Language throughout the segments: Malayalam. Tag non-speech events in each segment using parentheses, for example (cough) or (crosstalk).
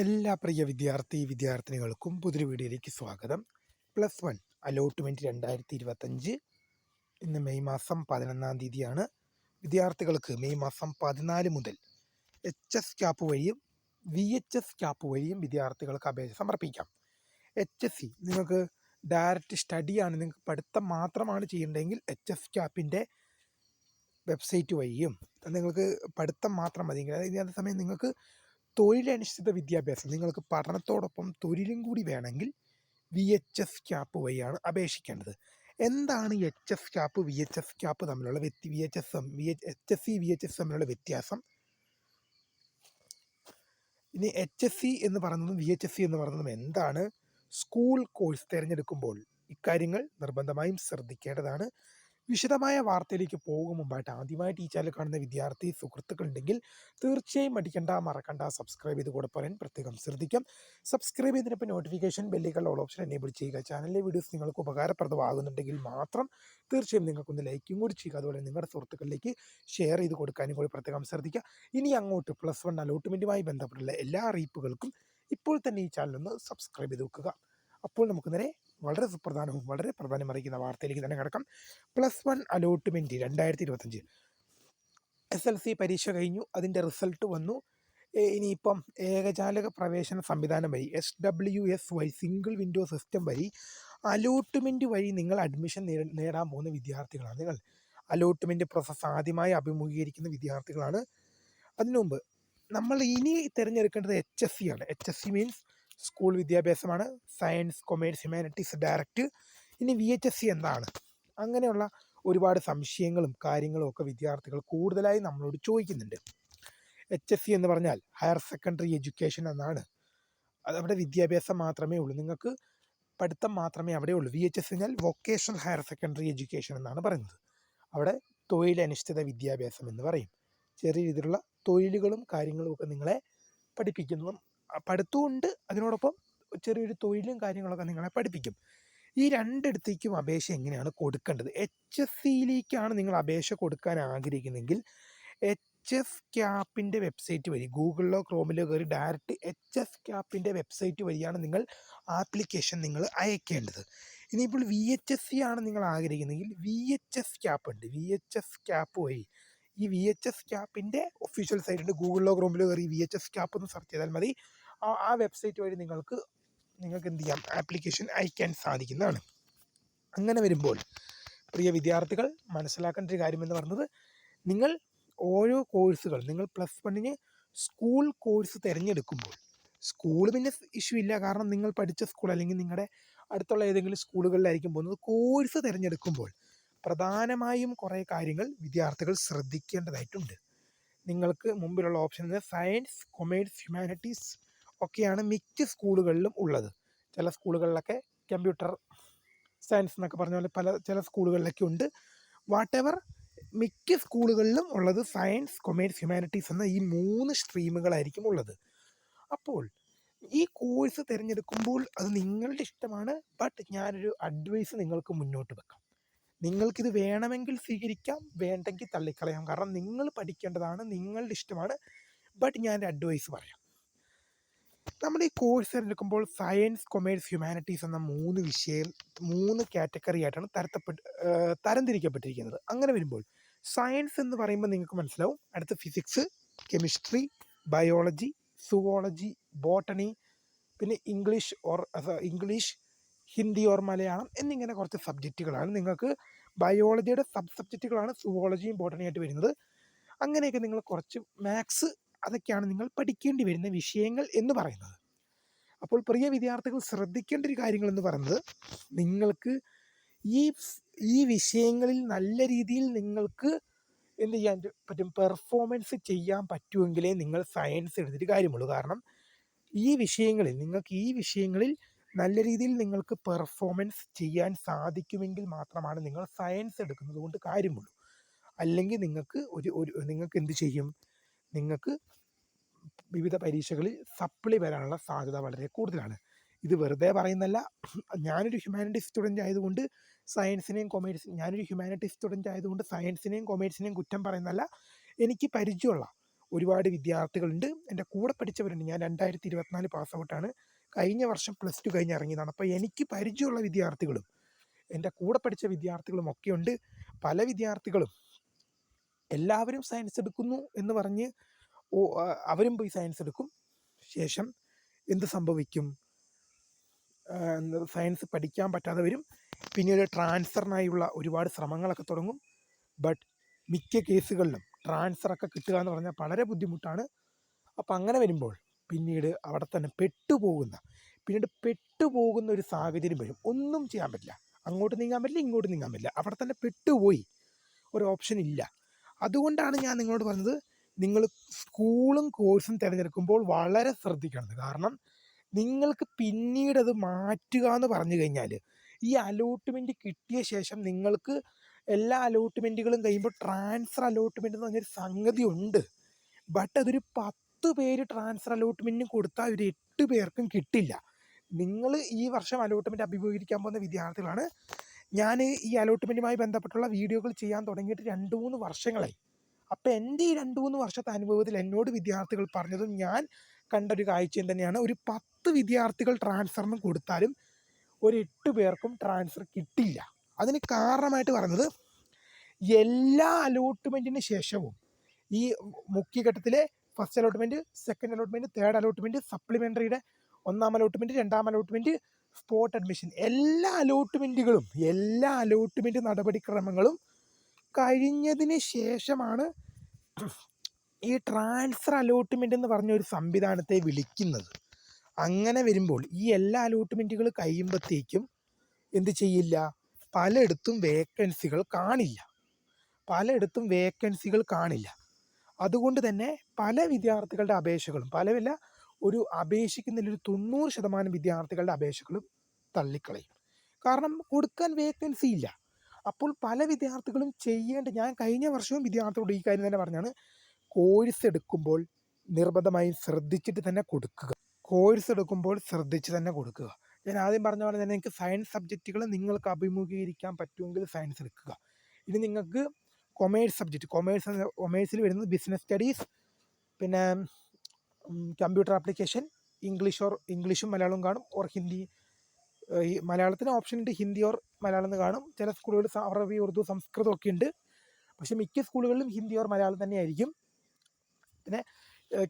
എല്ലാ പ്രിയ വിദ്യാർത്ഥി വിദ്യാർത്ഥിനികൾക്കും പുതിയൊരു വീഡിയോയിലേക്ക് സ്വാഗതം. പ്ലസ് വൺ അലോട്ട്മെന്റ് രണ്ടായിരത്തി ഇരുപത്തഞ്ച് ഇന്ന് മെയ് മാസം പതിനൊന്നാം തീയതിയാണ്. വിദ്യാർത്ഥികൾക്ക് മെയ് മാസം പതിനാല് മുതൽ എച്ച് എസ് ക്യാപ്പ് വഴിയും വി എച്ച് എസ് ക്യാപ്പ് വഴിയും വിദ്യാർത്ഥികൾക്ക് അപേക്ഷ സമർപ്പിക്കാം. എച്ച് എസ് സി നിങ്ങൾക്ക് ഡയറക്റ്റ് സ്റ്റഡിയാണ് നിങ്ങൾക്ക് പഠിത്തം മാത്രമാണ് ചെയ്യേണ്ടതെങ്കിൽ എച്ച് എസ് ക്യാപ്പിന്റെ വെബ്സൈറ്റ് വഴിയും നിങ്ങൾക്ക് പഠിത്തം മാത്രം മതി. അതേ സമയം നിങ്ങൾക്ക് തൊഴിലനുഷ്ഠിത വിദ്യാഭ്യാസം. നിങ്ങൾക്ക് പഠനത്തോടൊപ്പം തൊഴിലും കൂടി വേണമെങ്കിൽ വി എച്ച് എസ് ക്യാപ്പ് വഴിയാണ് അപേക്ഷിക്കേണ്ടത്. എന്താണ് H S cap V H S cap തമ്മിലുള്ള വ്യത്യ V H S M V H H S C V H S തമ്മിലുള്ള വ്യത്യാസം? ഇനി എച്ച് എസ് സി എന്ന് പറയുന്നതും വി എച്ച് എസ് സി എന്ന് പറയുന്നതും എന്താണ്? സ്കൂൾ കോഴ്സ് തിരഞ്ഞെടുക്കുമ്പോൾ ഇക്കാര്യങ്ങൾ നിർബന്ധമായും ശ്രദ്ധിക്കേണ്ടതാണ്. വിശദമായ വാർത്തയിലേക്ക് പോകും മുമ്പായിട്ട്. ആദ്യമായിട്ട് ഈ ചാനൽ കാണുന്ന വിദ്യാർത്ഥി സുഹൃത്തുക്കൾ ഉണ്ടെങ്കിൽ തീർച്ചയായും മടിക്കണ്ട മറക്കണ്ട. സബ്സ്ക്രൈബ് ചെയ്ത് കൂടെ പറയാൻ പ്രത്യേകം ശ്രദ്ധിക്കാം. സബ്സ്ക്രൈബ് ചെയ്തതിനൊപ്പം നോട്ടിഫിക്കേഷൻ ബെല്ലുകൾ ഓൾ ഓപ്ഷൻ എനേബിൾ ചെയ്യുക. ചാനലിലെ വീഡിയോസ് നിങ്ങൾക്ക് ഉപകാരപ്രദമാകുന്നുണ്ടെങ്കിൽ മാത്രം തീർച്ചയായും നിങ്ങൾക്കൊന്ന് ലൈക്കും കൂടി ചെയ്യുക. അതുപോലെ നിങ്ങളുടെ സുഹൃത്തുക്കളിലേക്ക് ഷെയർ ചെയ്ത് കൊടുക്കാനും കൂടി പ്രത്യേകം ശ്രദ്ധിക്കുക ഇനി അങ്ങോട്ട് പ്ലസ് വൺ അലോട്ട്മെന്റുമായി ബന്ധപ്പെട്ടുള്ള എല്ലാ അറിയിപ്പുകൾക്കും ഇപ്പോൾ തന്നെ ഈ ചാനൽ ഒന്ന് സബ്സ്ക്രൈബ് ചെയ്ത് വെക്കുക. അപ്പോൾ നമുക്ക് നേരെ വളരെ സുപ്രധാനവും വളരെ പ്രധാനം അറിയിക്കുന്ന വാർത്തയിലേക്ക് തന്നെ കിടക്കാം. പ്ലസ് വൺ അലോട്ട്മെന്റ് രണ്ടായിരത്തി ഇരുപത്തഞ്ച് എസ് എൽ സി പരീക്ഷ കഴിഞ്ഞു അതിന്റെ റിസൾട്ട് വന്നു. ഇനിയിപ്പം ഏകജാലക പ്രവേശന സംവിധാനം വഴി എസ് ഡബ്ല്യു എസ് വഴി സിംഗിൾ വിൻഡോ സിസ്റ്റം വഴി അലോട്ട്മെന്റ് വഴി നിങ്ങൾ അഡ്മിഷൻ നേടാൻ പോകുന്ന വിദ്യാർത്ഥികളാണ്. നിങ്ങൾ അലോട്ട്മെന്റ് പ്രോസസ്സ് ആദ്യമായി അഭിമുഖീകരിക്കുന്ന വിദ്യാർത്ഥികളാണ്. അതിനു മുമ്പ് നമ്മൾ ഇനി തിരഞ്ഞെടുക്കേണ്ടത് എച്ച് എസ് സി ആണ്. H S C means school വിദ്യാഭ്യാസമാണ്. Science commerce humanities direct. ഇനി വി എച്ച് എസ് സി എന്താണ്? അങ്ങനെയുള്ള ഒരുപാട് സംശയങ്ങളും കാര്യങ്ങളും ഒക്കെ വിദ്യാർത്ഥികൾ കൂടുതലായി നമ്മളോട് ചോദിക്കുന്നുണ്ട്. എച്ച് എസ് സി എന്ന് പറഞ്ഞാൽ ഹയർ സെക്കൻഡറി എഡ്യൂക്കേഷൻ എന്നാണ്. അവിടെ വിദ്യാഭ്യാസം മാത്രമേ ഉള്ളൂ. നിങ്ങൾക്ക് പഠിത്തം മാത്രമേ അവിടെ ഉള്ളൂ. വി എച്ച് എസ് എന്നാൽ വൊക്കേഷണൽ ഹയർ സെക്കൻഡറി എഡ്യൂക്കേഷൻ എന്നാണ് പറയുന്നത്. അവിടെ തൊഴിലനുഷ്ഠിത വിദ്യാഭ്യാസം എന്ന് പറയും. ചെറിയ രീതിയിലുള്ള തൊഴിലുകളും കാര്യങ്ങളും ഒക്കെ നിങ്ങളെ പഠിപ്പിക്കുന്നതും ഉണ്ട് അതിനോടൊപ്പം ചെറിയൊരു തൊഴിലും കാര്യങ്ങളൊക്കെ നിങ്ങളെ പഠിപ്പിക്കും. ഈ രണ്ടിടത്തേക്കും അപേക്ഷ എങ്ങനെയാണ് കൊടുക്കേണ്ടത്? എച്ച് എസ് സിയിലേക്കാണ് നിങ്ങൾ അപേക്ഷ കൊടുക്കാൻ ആഗ്രഹിക്കുന്നതെങ്കിൽ എച്ച് എസ് ക്യാപ്പിന്റെ വെബ്സൈറ്റ് വഴി ഗൂഗിളിലോ ക്രോമിലോ കയറി ഡയറക്റ്റ് എച്ച് എസ് ക്യാപ്പിന്റെ വെബ്സൈറ്റ് വഴിയാണ് നിങ്ങൾ ആപ്ലിക്കേഷൻ നിങ്ങൾ അയക്കേണ്ടത്. ഇനിയിപ്പോൾ വി എച്ച് എസ് സി ആണ് നിങ്ങൾ ആഗ്രഹിക്കുന്നതെങ്കിൽ വി എച്ച് എസ് ക്യാപ്പ് ഉണ്ട് വി എച്ച് എസ് ക്യാപ്പ് വഴി ഈ വി എച്ച് എസ് ക്യാപ്പിന്റെ ഒഫീഷ്യൽ സൈറ്റ് ഉണ്ട് ഗൂഗിളിലോ ക്രോമിലോ കയറി വി എച്ച് എസ് ക്യാപ്പ് ഒന്ന് സെർച്ച് ചെയ്താൽ മതി. ആ വെബ്സൈറ്റ് വഴി നിങ്ങൾക്ക് നിങ്ങൾക്ക് എന്ത് ചെയ്യാം? ആപ്ലിക്കേഷൻ അയക്കാൻ സാധിക്കുന്നതാണ്. അങ്ങനെ വരുമ്പോൾ പ്രിയ വിദ്യാർത്ഥികൾ മനസ്സിലാക്കേണ്ട ഒരു കാര്യമെന്ന് പറഞ്ഞത് നിങ്ങൾ ഓരോ കോഴ്സുകൾ നിങ്ങൾ പ്ലസ് വണ്ണിന് സ്കൂൾ കോഴ്സ് തിരഞ്ഞെടുക്കുമ്പോൾ സ്കൂൾ പിന്നെ ഇഷ്യൂ ഇല്ല. കാരണം നിങ്ങൾ പഠിച്ച സ്കൂൾ അല്ലെങ്കിൽ നിങ്ങളുടെ അടുത്തുള്ള ഏതെങ്കിലും സ്കൂളുകളിലായിരിക്കും പോകുന്നത്. കോഴ്സ് തിരഞ്ഞെടുക്കുമ്പോൾ പ്രധാനമായും കുറേ കാര്യങ്ങൾ വിദ്യാർത്ഥികൾ ശ്രദ്ധിക്കേണ്ടതായിട്ടുണ്ട്. നിങ്ങൾക്ക് മുമ്പിലുള്ള ഓപ്ഷൻ സയൻസ് കൊമേഴ്സ് ഹ്യൂമാനിറ്റീസ് ഒക്കെയാണ് മിക്ക സ്കൂളുകളിലും ഉള്ളത്. ചില സ്കൂളുകളിലൊക്കെ കമ്പ്യൂട്ടർ സയൻസ് എന്നൊക്കെ പറഞ്ഞ പോലെ പല ചില സ്കൂളുകളിലൊക്കെ ഉണ്ട്. വാട്ട് എവർ മിക്ക സ്കൂളുകളിലും ഉള്ളത് സയൻസ് കൊമേഴ്സ് ഹ്യൂമാനിറ്റീസ് എന്ന ഈ മൂന്ന് സ്ട്രീമുകളായിരിക്കും ഉള്ളത്. അപ്പോൾ ഈ കോഴ്സ് തിരഞ്ഞെടുക്കുമ്പോൾ അത് നിങ്ങളുടെ ഇഷ്ടമാണ്. ബട്ട് ഞാനൊരു അഡ്വൈസ് നിങ്ങൾക്ക് മുന്നോട്ട് വെക്കാം. നിങ്ങൾക്കിത് വേണമെങ്കിൽ സ്വീകരിക്കാം വേണ്ടെങ്കിൽ തള്ളിക്കളയാം. കാരണം നിങ്ങൾ പഠിക്കേണ്ടതാണ് നിങ്ങളുടെ ഇഷ്ടമാണ്. ബട്ട് ഞാൻ അഡ്വൈസ് പറയാം. നമ്മൾ ഈ കോഴ്സ് തിരഞ്ഞെടുക്കുമ്പോൾ സയൻസ് കൊമേഴ്സ് ഹ്യൂമാനിറ്റീസ് എന്ന മൂന്ന് വിഷയം മൂന്ന് കാറ്റഗറി ആയിട്ടാണ് തരത്തപ്പെട്ട് തരംതിരിക്കപ്പെട്ടിരിക്കുന്നത്. അങ്ങനെ വരുമ്പോൾ സയൻസ് എന്ന് പറയുമ്പോൾ നിങ്ങൾക്ക് മനസ്സിലാവും. അടുത്ത physics chemistry biology zoology botany പിന്നെ English or English Hindi or Malayalam എന്നിങ്ങനെ കുറച്ച് സബ്ജക്റ്റുകളാണ് നിങ്ങൾക്ക് ബയോളജിയുടെ സബ് സബ്ജക്റ്റുകളാണ് സുവോളജിയും ബോട്ടണിയായിട്ട് വരുന്നത്. അങ്ങനെയൊക്കെ നിങ്ങൾ കുറച്ച് മാത്സ് അതൊക്കെയാണ് നിങ്ങൾ പഠിക്കേണ്ടി വരുന്ന വിഷയങ്ങൾ എന്ന് പറയുന്നത്. അപ്പോൾ പ്രിയ വിദ്യാർത്ഥികൾ ശ്രദ്ധിക്കേണ്ട ഒരു കാര്യങ്ങൾ എന്ന് പറയുന്നത് നിങ്ങൾക്ക് ഈ ഈ വിഷയങ്ങളിൽ നല്ല രീതിയിൽ നിങ്ങൾക്ക് എന്ത് ചെയ്യാൻ പറ്റും? പെർഫോമൻസ് ചെയ്യാൻ പറ്റുമെങ്കിലേ നിങ്ങൾ സയൻസ് എടുത്തിട്ട് കാര്യമുള്ളൂ. കാരണം ഈ വിഷയങ്ങളിൽ നിങ്ങൾക്ക് ഈ വിഷയങ്ങളിൽ നല്ല രീതിയിൽ നിങ്ങൾക്ക് പെർഫോമൻസ് ചെയ്യാൻ സാധിക്കുമെങ്കിൽ മാത്രമാണ് നിങ്ങൾ സയൻസ് എടുക്കുന്നത് കൊണ്ട് കാര്യമുള്ളൂ. അല്ലെങ്കിൽ നിങ്ങൾക്ക് ഒരു ഒരു നിങ്ങൾക്ക് എന്ത് ചെയ്യും? നിങ്ങൾക്ക് വിവിധ പരീക്ഷകളിൽ സപ്ലി വരാനുള്ള സാധ്യത വളരെ കൂടുതലാണ്. ഇത് വെറുതെ പറയുന്നല്ല ഞാനൊരു ഹ്യൂമാനിറ്റി സ്റ്റുഡന്റ് ആയതുകൊണ്ട് സയൻസിനെയും കൊമേഴ്സ് ഞാനൊരു ഹ്യൂമാനിറ്റി സ്റ്റുഡന്റ് ആയതുകൊണ്ട് സയൻസിനെയും കൊമേഴ്സിനെയും കുറ്റം പറയുന്നല്ല എനിക്ക് പരിചയമുള്ള ഒരുപാട് വിദ്യാർത്ഥികളുണ്ട്. എന്റെ കൂടെ പഠിച്ചവരുണ്ട്. ഞാൻ രണ്ടായിരത്തി ഇരുപത്തിനാല് പാസ് ഔട്ടാണ് കഴിഞ്ഞ വർഷം പ്ലസ് ടു കഴിഞ്ഞ് ഇറങ്ങിയതാണ്. അപ്പോൾ എനിക്ക് പരിചയമുള്ള വിദ്യാർത്ഥികളും എന്റെ കൂടെ പഠിച്ച വിദ്യാർത്ഥികളും ഒക്കെയുണ്ട് പല വിദ്യാർത്ഥികളും എല്ലാവരും സയൻസ് എടുക്കുന്നു എന്ന് പറഞ്ഞ് ഓ അവരും പോയി സയൻസ് എടുക്കും. ശേഷം എന്ത് സംഭവിക്കും? സയൻസ് പഠിക്കാൻ പറ്റാതെ വരും. പിന്നീട് ട്രാൻസ്ഫറിനായുള്ള ഒരുപാട് ശ്രമങ്ങളൊക്കെ തുടങ്ങും. ബട്ട് മിക്ക കേസുകളിലും ട്രാൻസ്ഫറൊക്കെ കിട്ടുക എന്ന് പറഞ്ഞാൽ വളരെ ബുദ്ധിമുട്ടാണ്. അപ്പം അങ്ങനെ വരുമ്പോൾ പിന്നീട് അവിടെ തന്നെ പെട്ടുപോകുന്ന പിന്നീട് പെട്ടുപോകുന്ന ഒരു സാഹചര്യം വരും. ഒന്നും ചെയ്യാൻ പറ്റില്ല. അങ്ങോട്ട് നീങ്ങാൻ പറ്റില്ല ഇങ്ങോട്ട് നീങ്ങാൻ പറ്റില്ല. അവിടെ തന്നെ പെട്ടുപോയി. ഒരു ഓപ്ഷൻ ഇല്ല. അതുകൊണ്ടാണ് ഞാൻ നിങ്ങളോട് പറഞ്ഞത് നിങ്ങൾ സ്കൂളും കോഴ്സും തിരഞ്ഞെടുക്കുമ്പോൾ വളരെ ശ്രദ്ധിക്കണം. കാരണം നിങ്ങൾക്ക് പിന്നീട് അത് മാറ്റുക എന്ന് പറഞ്ഞു കഴിഞ്ഞാൽ ഈ അലോട്ട്മെന്റ് കിട്ടിയ ശേഷം നിങ്ങൾക്ക് എല്ലാ അലോട്ട്മെന്റുകളും കഴിയുമ്പോൾ ട്രാൻസ്ഫർ അലോട്ട്മെന്റ് എന്ന് പറഞ്ഞൊരു സംഗതി ഉണ്ട്. ബട്ട് അതൊരു പത്ത് പേര് ട്രാൻസ്ഫർ അലോട്ട്മെന്റിന് കൊടുത്താൽ ഒരു എട്ട് പേർക്കും കിട്ടില്ല. നിങ്ങൾ ഈ വർഷം അലോട്ട്മെന്റ് അഭിമുഖീകരിക്കാൻ പോകുന്ന വിദ്യാർത്ഥികളാണ് ഞാൻ ഈ അലോട്ട്മെന്റുമായി ബന്ധപ്പെട്ടുള്ള വീഡിയോകൾ ചെയ്യാൻ തുടങ്ങിയിട്ട് രണ്ട് മൂന്ന് വർഷങ്ങളായി. അപ്പോൾ എന്റെ ഈ രണ്ട് മൂന്ന് വർഷത്തെ അനുഭവത്തിൽ എന്നോട് വിദ്യാർത്ഥികൾ പറഞ്ഞതും ഞാൻ കണ്ട ഒരു കാഴ്ചയും തന്നെയാണ്. ഒരു പത്ത് വിദ്യാർത്ഥികൾ ട്രാൻസ്ഫറിന് കൊടുത്താലും ഒരു എട്ട് പേർക്കും ട്രാൻസ്ഫർ കിട്ടില്ല അതിന് കാരണമായിട്ട് പറഞ്ഞത് എല്ലാ അലോട്ട്മെന്റിന് ശേഷവും ഈ മുഖ്യഘട്ടത്തിലെ first allotment second allotment third allotment സപ്ലിമെന്ററിയുടെ ഒന്നാം അലോട്ട്മെന്റ് രണ്ടാം അലോട്ട്മെന്റ് സ്പോട്ട് അഡ്മിഷൻ എല്ലാ അലോട്ട്മെന്റുകളും എല്ലാ അലോട്ട്മെന്റ് നടപടിക്രമങ്ങളും കഴിഞ്ഞതിന് ശേഷമാണ് ഈ ട്രാൻസ്ഫർ അലോട്ട്മെന്റ് എന്ന് പറഞ്ഞ ഒരു സംവിധാനത്തെ വിളിക്കുന്നത്. അങ്ങനെ വരുമ്പോൾ ഈ എല്ലാ അലോട്ട്മെന്റുകൾ കഴിയുമ്പോഴത്തേക്കും എന്ത് ചെയ്യില്ല? പലയിടത്തും വേക്കൻസികൾ കാണില്ല. പലയിടത്തും വേക്കൻസികൾ കാണില്ല. അതുകൊണ്ട് തന്നെ പല വിദ്യാർത്ഥികളുടെ അപേക്ഷകളും പല പലവില്ല ഒരു അപേക്ഷിക്കുന്നതിൽ ഒരു തൊണ്ണൂറ് ശതമാനം വിദ്യാർത്ഥികളുടെ അപേക്ഷകളും തള്ളിക്കളയും. കാരണം കൊടുക്കാൻ വേക്കൻസി ഇല്ല. അപ്പോൾ പല വിദ്യാർത്ഥികളും ചെയ്യേണ്ട ഞാൻ കഴിഞ്ഞ വർഷവും വിദ്യാർത്ഥികളോട് ഈ കാര്യം തന്നെ പറഞ്ഞാണ്. കോഴ്സ് എടുക്കുമ്പോൾ നിർബന്ധമായും ശ്രദ്ധിച്ചിട്ട് തന്നെ കൊടുക്കുക. കോഴ്സ് എടുക്കുമ്പോൾ ശ്രദ്ധിച്ച് തന്നെ കൊടുക്കുക. ഞാൻ ആദ്യം പറഞ്ഞ പോലെ തന്നെ നിങ്ങൾക്ക് സയൻസ് സബ്ജക്റ്റുകൾ നിങ്ങൾക്ക് അഭിമുഖീകരിക്കാൻ പറ്റുമെങ്കിൽ സയൻസ് എടുക്കുക. ഇനി നിങ്ങൾക്ക് കൊമേഴ്സ് സബ്ജക്റ്റ് കൊമേഴ്സ് കൊമേഴ്സിൽ വരുന്നത് ബിസിനസ് സ്റ്റഡീസ് പിന്നെ കമ്പ്യൂട്ടർ ആപ്ലിക്കേഷൻ ഇംഗ്ലീഷ് ഓർ ഇംഗ്ലീഷും മലയാളവും കാണും. ഓർ ഹിന്ദി മലയാളത്തിന് ഓപ്ഷൻ ഉണ്ട് ഹിന്ദി ഓർ മലയാളം എന്ന് കാണും. ചില സ്കൂളുകളിൽ അറബി ഉറുദു സംസ്കൃതം ഒക്കെ ഉണ്ട്. പക്ഷേ മിക്ക സ്കൂളുകളിലും ഹിന്ദി ഓർ മലയാളം തന്നെയായിരിക്കും പിന്നെ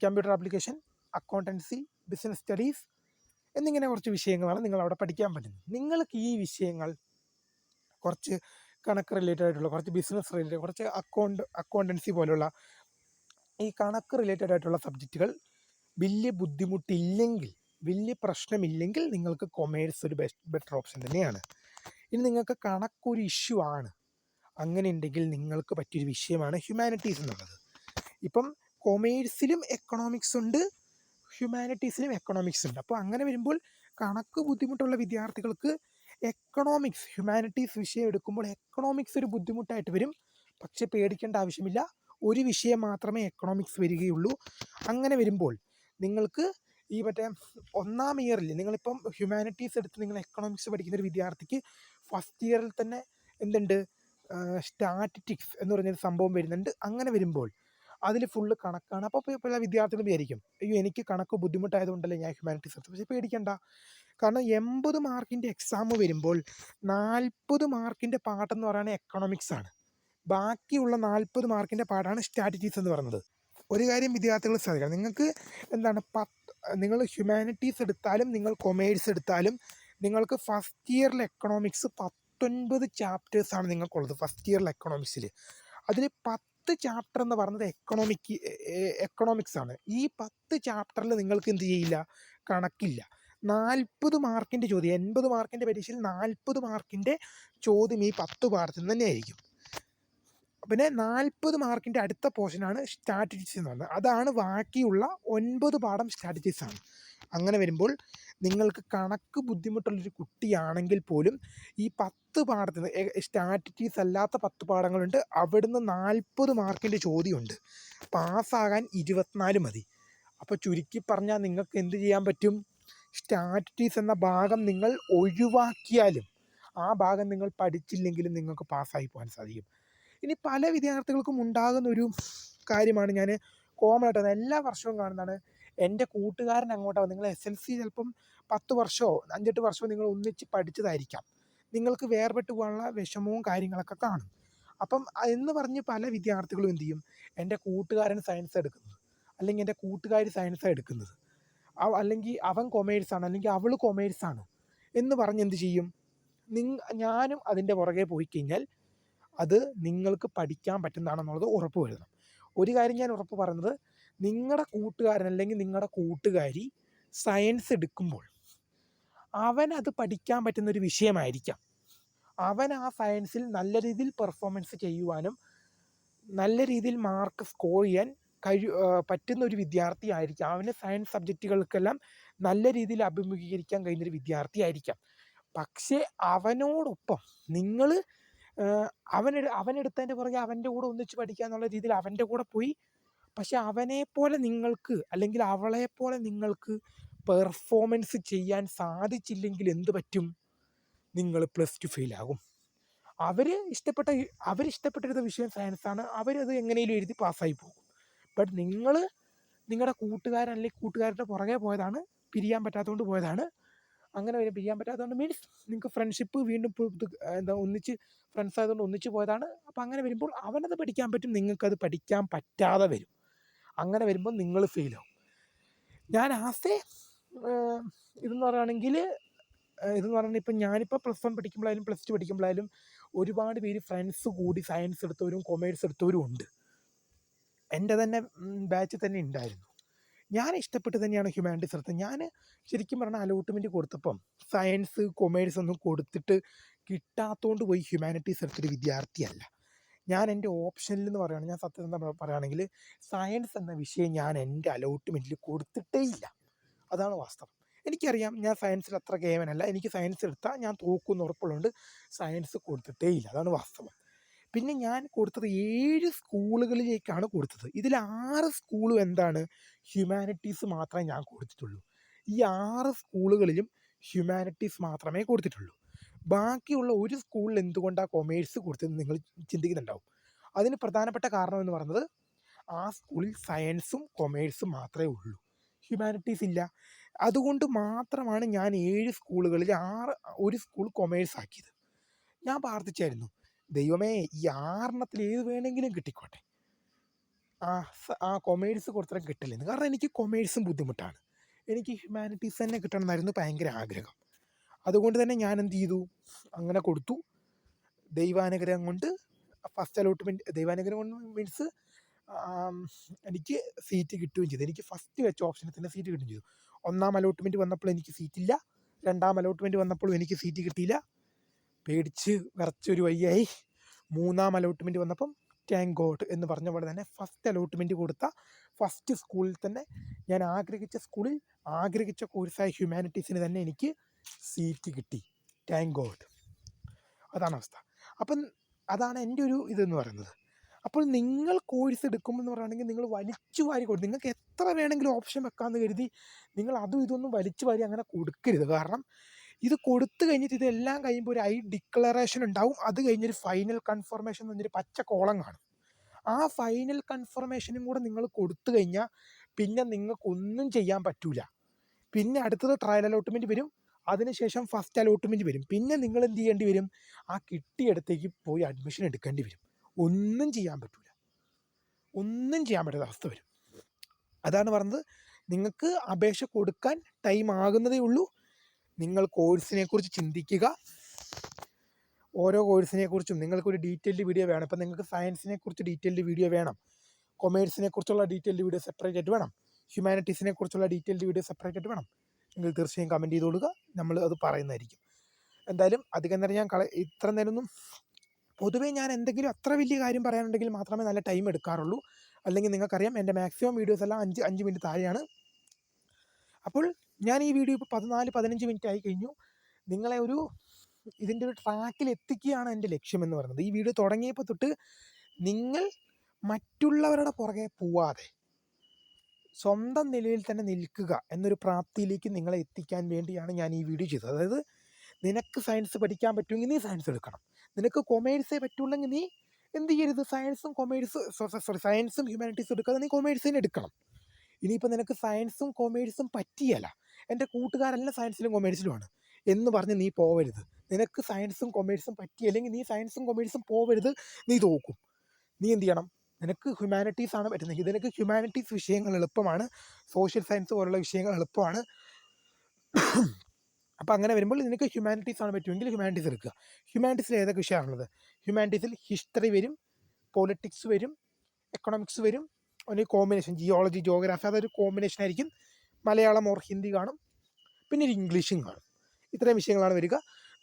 computer application accountancy business studies എന്നിങ്ങനെ കുറച്ച് വിഷയങ്ങളാണ് നിങ്ങൾ അവിടെ പഠിക്കാൻ പറ്റുന്നത്. നിങ്ങൾക്ക് ഈ വിഷയങ്ങൾ കുറച്ച് കണക്ക് റിലേറ്റഡ് ആയിട്ടുള്ള കുറച്ച് ബിസിനസ് റിലേറ്റഡ് കുറച്ച് അക്കൗണ്ട് അക്കൗണ്ടൻസി പോലുള്ള ഈ കണക്ക് റിലേറ്റഡ് ആയിട്ടുള്ള സബ്ജക്റ്റുകൾ വലിയ ബുദ്ധിമുട്ടില്ലെങ്കിൽ വലിയ പ്രശ്നമില്ലെങ്കിൽ നിങ്ങൾക്ക് കൊമേഴ്സ് ഒരു ബെസ്റ്റ് ബെറ്റർ ഓപ്ഷൻ തന്നെയാണ്. ഇനി നിങ്ങൾക്ക് കണക്കൊരു ഇഷ്യൂ ആണ്. അങ്ങനെ ഉണ്ടെങ്കിൽ നിങ്ങൾക്ക് പറ്റിയൊരു വിഷയമാണ് ഹ്യൂമാനിറ്റീസ് എന്നുള്ളത്. ഇപ്പം കൊമേഴ്സിലും എക്കണോമിക്സ് ഉണ്ട് ഹ്യൂമാനിറ്റീസിലും എക്കണോമിക്സ് ഉണ്ട്. അപ്പോൾ അങ്ങനെ വരുമ്പോൾ കണക്ക് ബുദ്ധിമുട്ടുള്ള വിദ്യാർത്ഥികൾക്ക് എക്കണോമിക്സ് ഹ്യൂമാനിറ്റീസ് വിഷയം എടുക്കുമ്പോൾ എക്കണോമിക്സ് ഒരു ബുദ്ധിമുട്ടായിട്ട് വരും. പക്ഷേ പേടിക്കേണ്ട ആവശ്യമില്ല. ഒരു വിഷയം മാത്രമേ എക്കണോമിക്സ് വരികയുള്ളൂ. അങ്ങനെ വരുമ്പോൾ നിങ്ങൾക്ക് ഈ മറ്റേ ഒന്നാം ഇയറിൽ നിങ്ങളിപ്പം ഹ്യൂമാനിറ്റീസ് എടുത്ത് നിങ്ങൾ എക്കണോമിക്സ് പഠിക്കുന്ന ഒരു വിദ്യാർത്ഥിക്ക് ഫസ്റ്റ് ഇയറിൽ തന്നെ എന്തുണ്ട്? സ്റ്റാറ്റിറ്റിക്സ് എന്ന് പറഞ്ഞൊരു സംഭവം വരുന്നുണ്ട്. അങ്ങനെ വരുമ്പോൾ അതിൽ ഫുള്ള് കണക്കാണ്. അപ്പോൾ പല വിദ്യാർത്ഥികളും വിചാരിക്കും അയ്യോ എനിക്ക് കണക്ക് ബുദ്ധിമുട്ടായതുകൊണ്ടല്ലേ ഞാൻ ഹ്യൂമാനിറ്റീസ് എടുത്തത്? പക്ഷേ പേടിക്കണ്ട. കാരണം എൺപത് മാർക്കിന്റെ എക്സാം വരുമ്പോൾ നാൽപ്പത് മാർക്കിന്റെ പാട്ടെന്ന് പറയുന്നത് എക്കണോമിക്സ് ആണ്. ബാക്കിയുള്ള നാൽപ്പത് മാർക്കിന്റെ പാടാണ് സ്റ്റാറ്റിറ്റിക്സ് എന്ന് പറയുന്നത്. ഒരു കാര്യം വിദ്യാർത്ഥികൾ ശ്രദ്ധിക്കണം. നിങ്ങൾക്ക് എന്താണ് പത്ത് നിങ്ങൾ ഹ്യൂമാനിറ്റീസ് എടുത്താലും നിങ്ങൾ കൊമേഴ്സ് എടുത്താലും നിങ്ങൾക്ക് ഫസ്റ്റ് ഇയറിൽ എക്കണോമിക്സ് പത്തൊൻപത് ചാപ്റ്റേഴ്സാണ് നിങ്ങൾക്കുള്ളത് ഫസ്റ്റ് ഇയറിൽ എക്കണോമിക്സിൽ അതിൽ പത്ത് ചാപ്റ്റർ എന്ന് പറഞ്ഞത് എക്കണോമിക് എക്കണോമിക്സ് ആണ്. ഈ പത്ത് ചാപ്റ്ററിൽ നിങ്ങൾക്ക് എന്ത് ചെയ്യില്ല? കണക്കില്ല. നാൽപ്പത് മാർക്കിന്റെ ചോദ്യം എൺപത് മാർക്കിന്റെ പരീക്ഷയിൽ നാൽപ്പത് മാർക്കിന്റെ ചോദ്യം ഈ പത്ത് പാഠത്തിൽ നിന്ന് തന്നെയായിരിക്കും പിന്നെ നാൽപ്പത് മാർക്കിന്റെ അടുത്ത പോർഷനാണ് സ്റ്റാറ്റിസ്റ്റിക്സ് എന്ന് പറയുന്നത്. അതാണ് ബാക്കിയുള്ള ഒൻപത് പാഠം സ്റ്റാറ്റിസ്റ്റിക്സ് ആണ്. അങ്ങനെ വരുമ്പോൾ നിങ്ങൾക്ക് കണക്ക് ബുദ്ധിമുട്ടുള്ളൊരു കുട്ടിയാണെങ്കിൽ പോലും ഈ പത്ത് പാഠത്തിന് സ്ട്രാറ്റജീസ് അല്ലാത്ത പത്ത് പാഠങ്ങളുണ്ട്. അവിടുന്ന് നാൽപ്പത് മാർക്കിന്റെ ചോദ്യമുണ്ട്. പാസ്സാകാൻ ഇരുപത്തിനാല് മതി. അപ്പോൾ ചുരുക്കി പറഞ്ഞാൽ നിങ്ങൾക്ക് എന്ത് ചെയ്യാൻ പറ്റും? സ്ട്രാറ്റജീസ് എന്ന ഭാഗം നിങ്ങൾ ഒഴിവാക്കിയാലും ആ ഭാഗം നിങ്ങൾ പഠിച്ചില്ലെങ്കിലും നിങ്ങൾക്ക് പാസ്സായി പോകാൻ സാധിക്കും. ഇനി പല വിദ്യാർത്ഥികൾക്കും ഉണ്ടാകുന്ന ഒരു കാര്യമാണ് ഞാൻ കോമൺ ആയിട്ട് എല്ലാ വർഷവും കാണുന്നതാണ്. എന്റെ കൂട്ടുകാരൻ അങ്ങോട്ടാണ്. നിങ്ങൾ എസ് എൽ സി ചിലപ്പം പത്ത് വർഷമോ അഞ്ചെട്ട് വർഷമോ നിങ്ങൾ ഒന്നിച്ച് പഠിച്ചതായിരിക്കാം. നിങ്ങൾക്ക് വേർപെട്ട് പോകാനുള്ള വിഷമവും കാര്യങ്ങളൊക്കെ കാണും. അപ്പം എന്ന് പറഞ്ഞ് പല വിദ്യാർത്ഥികളും എന്ത് ചെയ്യും? എന്റെ കൂട്ടുകാരൻ സയൻസ് എടുക്കുന്നത്. അല്ലെങ്കിൽ എന്റെ കൂട്ടുകാരി സയൻസാണ് എടുക്കുന്നത്. അല്ലെങ്കിൽ അവൻ കൊമേഴ്സാണ് അല്ലെങ്കിൽ അവൾ കൊമേഴ്സാണ് എന്ന് പറഞ്ഞ് എന്ത് ചെയ്യും? നിങ് ഞാനും അതിന്റെ പുറകെ പോയി കഴിഞ്ഞാൽ അത് നിങ്ങൾക്ക് പഠിക്കാൻ പറ്റുന്നതാണെന്നുള്ളത് ഉറപ്പ് വരുത്തണം. ഒരു കാര്യം ഞാൻ ഉറപ്പ് പറയുന്നത് നിങ്ങളുടെ കൂട്ടുകാരൻ അല്ലെങ്കിൽ നിങ്ങളുടെ കൂട്ടുകാരി സയൻസ് എടുക്കുമ്പോൾ അവൻ അത് പഠിക്കാൻ പറ്റുന്ന ഒരു വിഷയമായിരിക്കാം. അവൻ ആ സയൻസിൽ നല്ല രീതിയിൽ പെർഫോമൻസ് ചെയ്യുവാനും നല്ല രീതിയിൽ മാർക്ക് സ്കോർ ചെയ്യാൻ കഴി പറ്റുന്ന ഒരു വിദ്യാർത്ഥി ആയിരിക്കാം. അവന് സയൻസ് സബ്ജക്റ്റുകൾക്കെല്ലാം നല്ല രീതിയിൽ അഭിമുഖീകരിക്കാൻ കഴിയുന്നൊരു വിദ്യാർത്ഥി ആയിരിക്കാം. പക്ഷേ അവനോടൊപ്പം നിങ്ങൾ അവനെടു അവനെടുത്തതിന്റെ പുറകെ അവന്റെ കൂടെ ഒന്നിച്ച് പഠിക്കുക എന്നുള്ള രീതിയിൽ അവന്റെ കൂടെ പോയി. പക്ഷെ അവനെപ്പോലെ നിങ്ങൾക്ക് അല്ലെങ്കിൽ അവളെപ്പോലെ നിങ്ങൾക്ക് പെർഫോമൻസ് ചെയ്യാൻ സാധിച്ചില്ലെങ്കിൽ എന്ത് പറ്റും? നിങ്ങൾ പ്ലസ് ടു ഫെയിലാകും അവർ ഇഷ്ടപ്പെട്ട അവരിഷ്ടപ്പെട്ടിരുന്ന വിഷയം സയൻസാണ് അവരത് എങ്ങനെയും എഴുതി പാസ്സായി പോകും. ബട്ട് നിങ്ങൾ നിങ്ങളുടെ കൂട്ടുകാരൻ അല്ലെങ്കിൽ കൂട്ടുകാരുടെ പുറകെ പോയതാണ് പിരിയാൻ പറ്റാത്തതുകൊണ്ട് പോയതാണ്. അങ്ങനെ വരും പിരിയാൻ പറ്റാത്തതുകൊണ്ട് മീൻസ് നിങ്ങൾക്ക് ഫ്രണ്ട്ഷിപ്പ് വീണ്ടും എന്താ ഒന്നിച്ച് ഫ്രണ്ട്സ് ആയതുകൊണ്ട് ഒന്നിച്ച് പോയതാണ്. അപ്പോൾ അങ്ങനെ വരുമ്പോൾ അവനത് പഠിക്കാൻ പറ്റും നിങ്ങൾക്കത് പഠിക്കാൻ പറ്റാതെ വരും. അങ്ങനെ വരുമ്പോൾ നിങ്ങൾ ഫെയിലാവും ഞാൻ ആസേ ഇതെന്ന് പറയുകയാണെങ്കിൽ ഇതെന്ന് പറയുന്നത് ഇപ്പം ഞാനിപ്പോൾ പ്ലസ് വൺ പഠിക്കുമ്പോഴായാലും പ്ലസ് ടു പഠിക്കുമ്പോഴായാലും ഒരുപാട് പേര് ഫ്രണ്ട്സ് കൂടി സയൻസ് എടുത്തവരും കൊമേഴ്സ് എടുത്തവരും ഉണ്ട്. എന്റെ തന്നെ ബാച്ചിൽ തന്നെ ഉണ്ടായിരുന്നു. ഞാൻ ഇഷ്ടപ്പെട്ട് തന്നെയാണ് ഹ്യൂമാനിറ്റീസ് എടുത്തത് ഞാൻ ശരിക്കും പറഞ്ഞാൽ അലോട്ട്മെന്റ് കൊടുത്തപ്പം സയൻസ് കൊമേഴ്സ് ഒന്നും കൊടുത്തിട്ട് കിട്ടാത്തതുകൊണ്ട് പോയി ഹ്യൂമാനിറ്റീസ് എടുത്തൊരു വിദ്യാർത്ഥിയല്ല ഞാൻ എന്റെ ഓപ്ഷനിൽ എന്ന് പറയുകയാണ് ഞാൻ സത്യസന്ധം പറയുകയാണെങ്കിൽ സയൻസ് എന്ന വിഷയം ഞാൻ എന്റെ അലോട്ട്മെന്റിൽ കൊടുത്തിട്ടേ ഇല്ല. അതാണ് വാസ്തവം. എനിക്കറിയാം ഞാൻ സയൻസിൽ അത്ര കേവനല്ല. എനിക്ക് സയൻസ് എടുത്താൽ ഞാൻ തോക്കുമെന്ന് ഉറപ്പുള്ളതുകൊണ്ട് സയൻസ് കൊടുത്തിട്ടേ ഇല്ല. അതാണ് വാസ്തവം. പിന്നെ ഞാൻ കൊടുത്തത് ഏഴ് സ്കൂളുകളിലേക്കാണ് കൊടുത്തത്. ഇതിൽ ആറ് സ്കൂളും എന്താണ്? ഹ്യൂമാനിറ്റീസ് മാത്രമേ ഞാൻ കൊടുത്തിട്ടുള്ളൂ. ഈ ആറ് സ്കൂളുകളിലും ഹ്യൂമാനിറ്റീസ് മാത്രമേ കൊടുത്തിട്ടുള്ളൂ. ബാക്കിയുള്ള ഒരു സ്കൂളിൽ എന്തുകൊണ്ടാണ് കൊമേഴ്സ് കൊടുത്തതെന്ന് നിങ്ങൾ ചിന്തിക്കുന്നുണ്ടാവും. അതിന് പ്രധാനപ്പെട്ട കാരണം എന്ന് പറയുന്നത് ആ സ്കൂളിൽ സയൻസും കൊമേഴ്സും മാത്രമേ ഉള്ളൂ. ഹ്യൂമാനിറ്റീസ് ഇല്ല. അതുകൊണ്ട് മാത്രമാണ് ഞാൻ ഏഴ് സ്കൂളുകളിൽ ആറ് ഒരു സ്കൂൾ കൊമേഴ്സ് ആക്കിയത്. ഞാൻ പ്രാർത്ഥിച്ചായിരുന്നു. ദൈവമേ ഈ ആറെണ്ണത്തിൽ ഏത് വേണമെങ്കിലും കിട്ടിക്കോട്ടെ. ആ ആ കൊമേഴ്സ് കൊടുത്തിട്ട് കിട്ടില്ലെന്ന് കാരണം എനിക്ക് കൊമേഴ്സും ബുദ്ധിമുട്ടാണ്. എനിക്ക് ഹ്യൂമാനിറ്റീസ് തന്നെ കിട്ടണമെന്നായിരുന്നു ഭയങ്കര ആഗ്രഹം. അതുകൊണ്ട് തന്നെ ഞാൻ എന്ത് ചെയ്തു? അങ്ങനെ കൊടുത്തു. ദൈവാനുഗ്രഹം കൊണ്ട് ഫസ്റ്റ് അലോട്ട്മെന്റ് ദൈവാനുഗ്രഹം കൊണ്ട് മീൻസ് എനിക്ക് സീറ്റ് കിട്ടുകയും ചെയ്തു. എനിക്ക് ഫസ്റ്റ് വെച്ച ഓപ്ഷനിൽ തന്നെ സീറ്റ് കിട്ടുകയും ചെയ്തു. ഒന്നാം അലോട്ട്മെന്റ് വന്നപ്പോൾ എനിക്ക് സീറ്റില്ല രണ്ടാം അലോട്ട്മെന്റ് വന്നപ്പോഴും എനിക്ക് സീറ്റ് കിട്ടിയില്ല. പേടിച്ച് വിറച്ചൊരു വയ്യായി മൂന്നാം അലോട്ട്മെന്റ് വന്നപ്പം ടാങ്ക് ഗോഡ് എന്ന് പറഞ്ഞ പോലെ തന്നെ ഫസ്റ്റ് അലോട്ട്മെന്റ് കൊടുത്ത ഫസ്റ്റ് സ്കൂളിൽ തന്നെ ഞാൻ ആഗ്രഹിച്ച സ്കൂളിൽ ആഗ്രഹിച്ച കോഴ്സായ ഹ്യൂമാനിറ്റീസിന് തന്നെ എനിക്ക് സീറ്റ് കിട്ടി. ടാങ്ക് ഗോഡ് അതാണ് അവസ്ഥ. അപ്പം അതാണ് എന്റെ ഒരു ഇതെന്ന് പറയുന്നത്. അപ്പോൾ നിങ്ങൾ കോഴ്സ് എടുക്കുമെന്ന് പറയുകയാണെങ്കിൽ നിങ്ങൾ വലിച്ചു വാരി കൊടുക്കും നിങ്ങൾക്ക് എത്ര വേണമെങ്കിലും ഓപ്ഷൻ വെക്കാമെന്ന് കരുതി നിങ്ങൾ അതും ഇതൊന്നും വലിച്ചു വാരി അങ്ങനെ കൊടുക്കരുത്. കാരണം ഇത് കൊടുത്തു കഴിഞ്ഞിട്ട് ഇതെല്ലാം കഴിയുമ്പോൾ ഒരു ഐ ഡിക്ലറേഷൻ ഉണ്ടാവും. അത് കഴിഞ്ഞൊരു ഫൈനൽ കൺഫർമേഷൻ എന്നൊരു പച്ച കോളം കാണും. ആ ഫൈനൽ കൺഫർമേഷനും കൂടെ നിങ്ങൾ കൊടുത്തു കഴിഞ്ഞാൽ പിന്നെ നിങ്ങൾക്കൊന്നും ചെയ്യാൻ പറ്റൂല. പിന്നെ അടുത്തത് ട്രയൽ അലോട്ട്മെന്റ് വരും. അതിനുശേഷം ഫസ്റ്റ് അലോട്ട്മെന്റ് വരും. പിന്നെ നിങ്ങൾ എന്ത് ചെയ്യേണ്ടി വരും? ആ കിട്ടിയിടത്തേക്ക് പോയി അഡ്മിഷൻ എടുക്കേണ്ടി വരും. ഒന്നും ചെയ്യാൻ പറ്റൂല. ഒന്നും ചെയ്യാൻ പറ്റാത്ത അവസ്ഥ വരും. അതാണ് പറഞ്ഞത്. നിങ്ങൾക്ക് അപേക്ഷ കൊടുക്കാൻ ടൈം ആകുന്നതേ ഉള്ളൂ. നിങ്ങൾ കോഴ്സിനെ കുറിച്ച് ചിന്തിക്കുക. ഓരോ കോഴ്സിനെ കുറിച്ചും നിങ്ങൾക്കൊരു ഡീറ്റെയിൽഡ് വീഡിയോ വേണം. ഇപ്പം നിങ്ങൾക്ക് സയൻസിനെ കുറിച്ച് ഡീറ്റെയിൽഡ് വീഡിയോ വേണം. കൊമേഴ്സിനെ കുറിച്ചുള്ള ഡീറ്റെയിൽഡ് വീഡിയോ സെപ്പറേറ്റ് ആയിട്ട് വേണം. ഹ്യൂമാനിറ്റീസിനെ കുറിച്ചുള്ള ഡീറ്റെയിൽഡ് വീഡിയോ സെപ്പറേറ്റ് ആയിട്ട് വേണം. നിങ്ങൾ തീർച്ചയായും കമന്റ് ചെയ്ത് കൊടുക്കുക. നമ്മൾ അത് പറയുന്നതായിരിക്കും. എന്തായാലും അധികം നേരം ഞാൻ കള ഇത്ര നേരമൊന്നും പൊതുവേ ഞാൻ എന്തെങ്കിലും അത്ര വലിയ കാര്യം പറയാനുണ്ടെങ്കിൽ മാത്രമേ നല്ല ടൈം എടുക്കാറുള്ളൂ. അല്ലെങ്കിൽ നിങ്ങൾക്കറിയാം എന്റെ മാക്സിമം വീഡിയോസ് എല്ലാം അഞ്ച് അഞ്ച് മിനിറ്റ് താഴെയാണ്. അപ്പോൾ ഞാൻ ഈ വീഡിയോ ഇപ്പോൾ പതിനാല് പതിനഞ്ച് മിനിറ്റ് ആയി കഴിഞ്ഞു. നിങ്ങളെ ഒരു ഇതിന്റെ ഒരു ട്രാക്കിൽ എത്തിക്കുകയാണ് എന്റെ ലക്ഷ്യമെന്ന് പറയുന്നത്. ഈ വീഡിയോ തുടങ്ങിയപ്പോൾ തൊട്ട് നിങ്ങൾ മറ്റുള്ളവരുടെ പുറകെ പോവാതെ സ്വന്തം നിലയിൽ തന്നെ നിൽക്കുക എന്നൊരു പ്രാപ്തിയിലേക്ക് നിങ്ങളെ എത്തിക്കാൻ വേണ്ടിയാണ് ഞാൻ ഈ വീഡിയോ ചെയ്തത്. അതായത് നിനക്ക് സയൻസ് പഠിക്കാൻ പറ്റുമെങ്കിൽ നീ സയൻസ് എടുക്കണം. നിനക്ക് കൊമേഴ്സേ പറ്റുള്ളെങ്കിൽ നീ എന്ത് ചെയ്യരുത്? സയൻസും കൊമേഴ്സ് സോറി സയൻസും ഹ്യൂമാനിറ്റീസും എടുക്കാതെ നീ കൊമേഴ്സിനെ എടുക്കണം. ഇനിയിപ്പോൾ നിനക്ക് സയൻസും കൊമേഴ്സും പറ്റിയല്ല. എന്റെ കൂട്ടുകാരെല്ലാം സയൻസിലും കൊമേഴ്സിലുമാണ് എന്ന് പറഞ്ഞ് നീ പോവരുത്. നിനക്ക് സയൻസും കൊമേഴ്സും പറ്റിയല്ലെങ്കിൽ നീ സയൻസും കൊമേഴ്സും പോവരുത് നീ തോക്കും. നീ എന്ത് ചെയ്യണം? നിനക്ക് ഹ്യൂമാനിറ്റീസ് ആണ് പറ്റുന്നത്. നിനക്ക് ഹ്യൂമാനിറ്റീസ് വിഷയങ്ങൾ എളുപ്പമാണ്. സോഷ്യൽ സയൻസ് പോലുള്ള വിഷയങ്ങൾ എളുപ്പമാണ്. (coughs) അപ്പോൾ അങ്ങനെ വരുമ്പോൾ നിനക്ക് ഹ്യൂമാനിറ്റീസ് ആണ് പറ്റുമെങ്കിൽ ഹ്യൂമാനിറ്റീസ് എടുക്കുക. ഹ്യൂമാനിറ്റീസിൽ ഏതൊക്കെ വിഷയമാണുള്ളത്? ഹ്യൂമാനിറ്റീസിൽ ഹിസ്റ്ററി വരും പൊളിറ്റിക്സ് വരും എക്കണോമിക്സ് വരും ഒരു കോമ്പിനേഷൻ ജിയോളജി ജോഗ്രാഫി അതൊരു കോമ്പിനേഷൻ ആയിരിക്കും. മലയാളം ഓർ ഹിന്ദി കാണും. പിന്നെ ഒരു ഇംഗ്ലീഷും കാണും. ഇത്രയും വിഷയങ്ങളാണ് വരിക.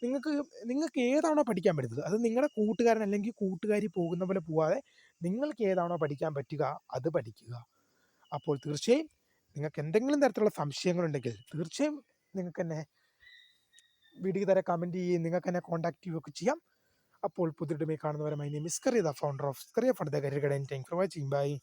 നിങ്ങൾക്ക് നിങ്ങൾക്ക് ഏതാണോ പഠിക്കാൻ പറ്റുന്നത് അത് നിങ്ങളുടെ കൂട്ടുകാരൻ അല്ലെങ്കിൽ കൂട്ടുകാരി പോകുന്ന പോലെ പോവാതെ നിങ്ങൾക്ക് ഏതാണോ പഠിക്കാൻ പറ്റുക അത് പഠിക്കുക. അപ്പോൾ തീർച്ചയായും നിങ്ങൾക്ക് എന്തെങ്കിലും തരത്തിലുള്ള സംശയങ്ങളുണ്ടെങ്കിൽ തീർച്ചയായും നിങ്ങൾക്ക് എന്നെ വീഡിയോ തരെ കമന്റ് ചെയ്യുകയും നിങ്ങൾക്ക് എന്നെ കോൺടാക്ട് ചെയ്യുകയൊക്കെ ചെയ്യാം. അപ്പോൾ പുതിയ കാണുന്നവരെ my name is Kariya the founder of Kariya for the career guide and thank for watching bye